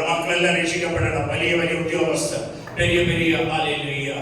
മക്കളെല്ലാം രക്ഷിക്കപ്പെടണം. വലിയ വലിയ ഉദ്യോഗസ്ഥർ. Periya Periya hallelujah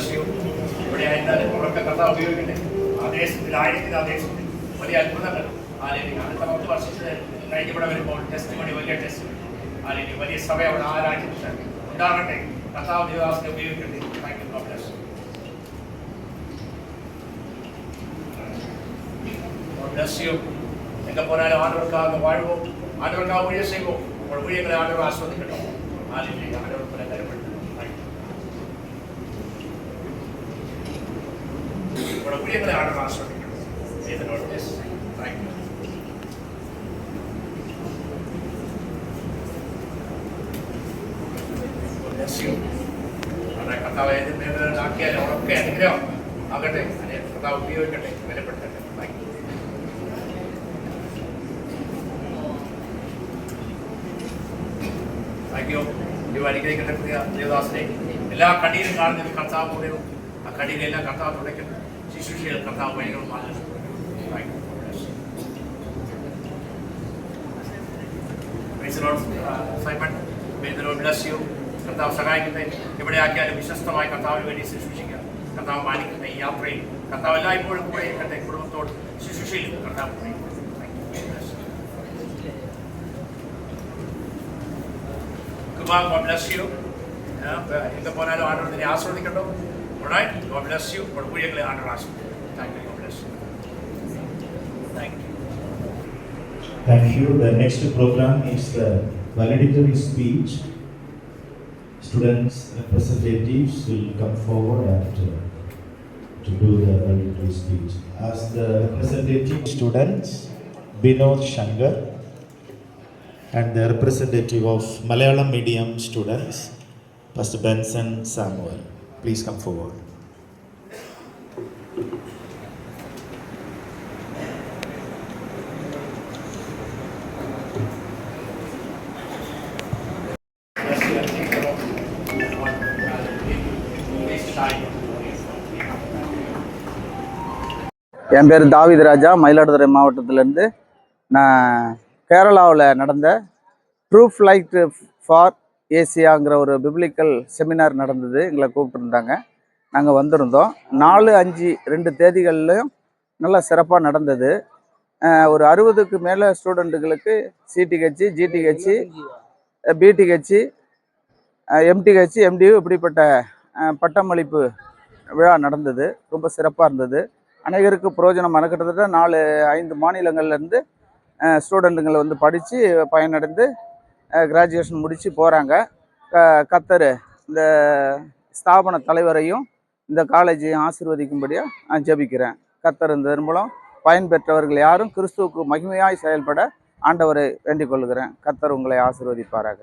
God bless you. ഇവിടെ ആയിരുന്നാലും ഉറക്കെ കഥ ഉപയോഗിക്കട്ടെ ആദേശത്തിൽ ആഴത്തിൽ ആദേശത്തിൽ വലിയ അത്ഭുതങ്ങൾ അല്ലെങ്കിൽ അടുത്ത പത്ത് വർഷത്തിൽ കഴിഞ്ഞ് ഇവിടെ വരുമ്പോൾ ടെസ്റ്റ് മണി വലിയ ടെസ്റ്റ് അല്ലെങ്കിൽ വലിയ സഭ അവിടെ ആ രാജ്യത്ത് ഉണ്ടാകട്ടെ കഥാവ് ദേവാസിനെ ഉപയോഗിക്കട്ടെ thank you God bless God bless you. எங்க போனாலும் ஆண்டவருக்காக வாழ்வோம் ஆண்டவருக்காக ஊழியம் செய்வோம் உங்கள் ஊழியர்களை ஆண்டவர் ஆஸ்வதிக்கட்டும் ஆலையில் പ്രക്രിയകളെ ആടാൻ ശ്രമിക്കണം ഉറക്കെ അനുഗ്രഹം ആകട്ടെ. അല്ലെ? ഉപയോഗിക്കട്ടെ. വിലപ്പെട്ടെ അനുഗ്രഹിക്കട്ടെ പ്രിയ ദേവദാസിനെ. എല്ലാ കടിയിലും കാണുന്ന കർത്താവ് ആ കടിയിലെല്ലാം കർത്താവ് തുടയ്ക്കും ശുശ്രൂഷകൾ കർത്താവ് the Lord bless you. കർത്താവ് സഹായിക്കട്ടെ എവിടെ ആക്കിയാലും വിശ്വസ്തമായി കർത്താവിന് വേണ്ടി ശുശ്രൂഷിക്കുക കർത്താവ് മാനിക്കുന്ന ഈ യാത്രയിൽ കർത്താവ് എല്ലായ്പ്പോഴും കൂടെ ഇരിക്കട്ടെ കുടുംബത്തോട് ശുശ്രൂഷയിൽ കർത്താവ് കൂടെ ഇരിക്കട്ടെ. Thank you. Bless you. Kumar, God All right? God bless you. But we really honor us. Thank you. God bless you. Thank you. Thank you. The next program is the valedictory speech. Students' representatives will come forward and uh, to do the valedictory speech. As the representative students, Binod Shankar and the representative of Malayalam medium students, Pastor Benson Samuel. Please come forward. என் பேர் தாவித் ராஜா மயிலாடுதுறை மாவட்டத்திலேருந்து நான் கேரளாவில் நடந்த true flight for ஏசியாங்கிற ஒரு biblical seminar நடந்தது. எங்களை கூப்பிட்டுருந்தாங்க. நாங்கள் வந்திருந்தோம். நாலு அஞ்சு ரெண்டு தேதிகள்லையும் நல்லா சிறப்பாக நடந்தது. ஒரு அறுபதுக்கு மேலே ஸ்டூடெண்ட்டுகளுக்கு CDH GDH PDH MDH MDU இப்படிப்பட்ட பட்டமளிப்பு விழா நடந்தது. ரொம்ப சிறப்பாக இருந்தது. அநேகருக்கு பிரயோஜனம் கிட்டத்தட்ட நாலு ஐந்து மாநிலங்கள்லேருந்து ஸ்டூடெண்ட்டுங்களை வந்து படித்து பயனடைந்து கிராஜுவேஷன் முடித்து போகிறாங்க கத்தர் இந்த ஸ்தாபன தலைவரையும் இந்த காலேஜையும் ஆசீர்வதிக்கும்படியாக நான் ஜெபிக்கிறேன். கத்தர் இந்த மூலம் பயன்பெற்றவர்கள் யாரும் கிறிஸ்துவுக்கு மகிமையாய் செயல்பட ஆண்டவரை வேண்டிக் கொள்கிறேன். கத்தர் உங்களை ஆசிர்வதிப்பாராக.